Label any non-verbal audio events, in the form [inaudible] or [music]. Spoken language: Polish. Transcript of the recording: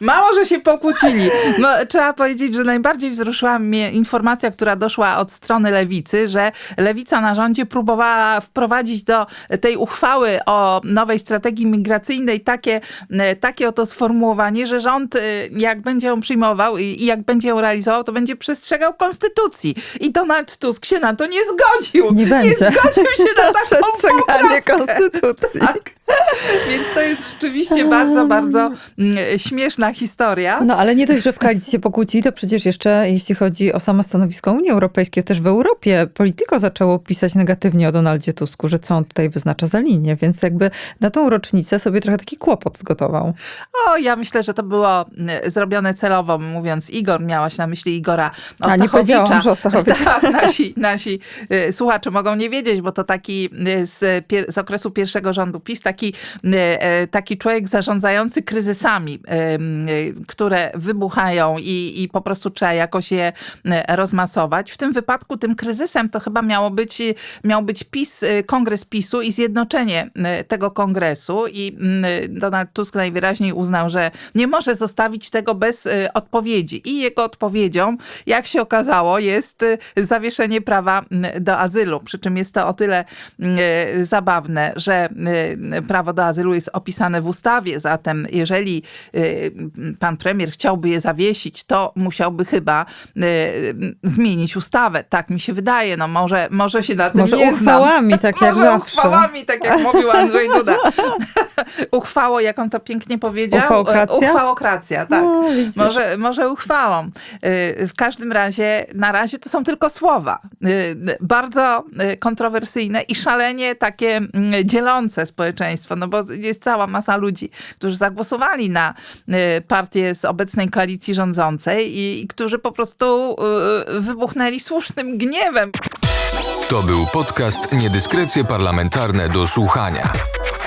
Mało, że się pokłócili. No, trzeba powiedzieć, że najbardziej wzruszyła mnie informacja, która doszła od strony lewicy, że lewica na rządzie próbowała wprowadzić do tej uchwały o nowej strategii migracyjnej takie, takie oto sformułowanie, że rząd y, jak będzie ją przyjmował i jak będzie ją realizował, to będzie przestrzegał konstytucji. I Donald Tusk się na to nie zgodził. Nie będzie. zgodził się na [laughs] taką Przestrzeganie poprawkę. konstytucji. Tak. Więc rzeczywiście bardzo, bardzo mm, śmieszna historia. No ale nie dość, że w koalicji się pokłócili, to przecież jeszcze jeśli chodzi o samo stanowisko Unii Europejskiej, też w Europie Polityko zaczęło pisać negatywnie o Donaldzie Tusku, że co on tutaj wyznacza za linię, więc jakby na tą rocznicę sobie trochę taki kłopot zgotował. O, ja myślę, że to było mm, zrobione celowo, mówiąc Igor, miałaś na myśli Igora A, nie powiedziałam, że Ostachowicza. [laughs] Tak, nasi, nasi y, słuchacze mogą nie wiedzieć, bo to taki y, z, z okresu pierwszego rządu PiS, taki, y, taki człowiek zarządzający kryzysami, które wybuchają i, i po prostu trzeba jakoś je rozmasować. W tym wypadku tym kryzysem to chyba miało być, miał być PiS, y, kongres PiSu i zjednoczenie tego kongresu i Donald Tusk najwyraźniej uznał, że nie może zostawić tego bez y, odpowiedzi. I jego odpowiedzią, jak się okazało, jest y, zawieszenie prawa do azylu. Przy czym jest to o tyle zabawne, że prawo do azylu jest opisane w ustawie, zatem jeżeli y, pan premier chciałby je zawiesić, to musiałby chyba y, zmienić ustawę. Tak mi się wydaje. No może, może się na tym Może nie uchwałami, znam. tak jak [laughs] może zawsze. uchwałami, tak jak mówił Andrzej Duda. [laughs] Uchwało, jak on to pięknie powiedział? Uchwałokracja? Uchwałokracja, tak. No, może, może uchwałą. Y, W każdym razie, na razie to są tylko słowa. Y, Bardzo kontrowersyjne i szalenie takie mm, dzielące społeczeństwo, no bo jest cała masa ludzi, którzy zagłosowali na partię z obecnej koalicji rządzącej i, i którzy po prostu wybuchnęli słusznym gniewem. To był podcast Niedyskrecje parlamentarne do słuchania.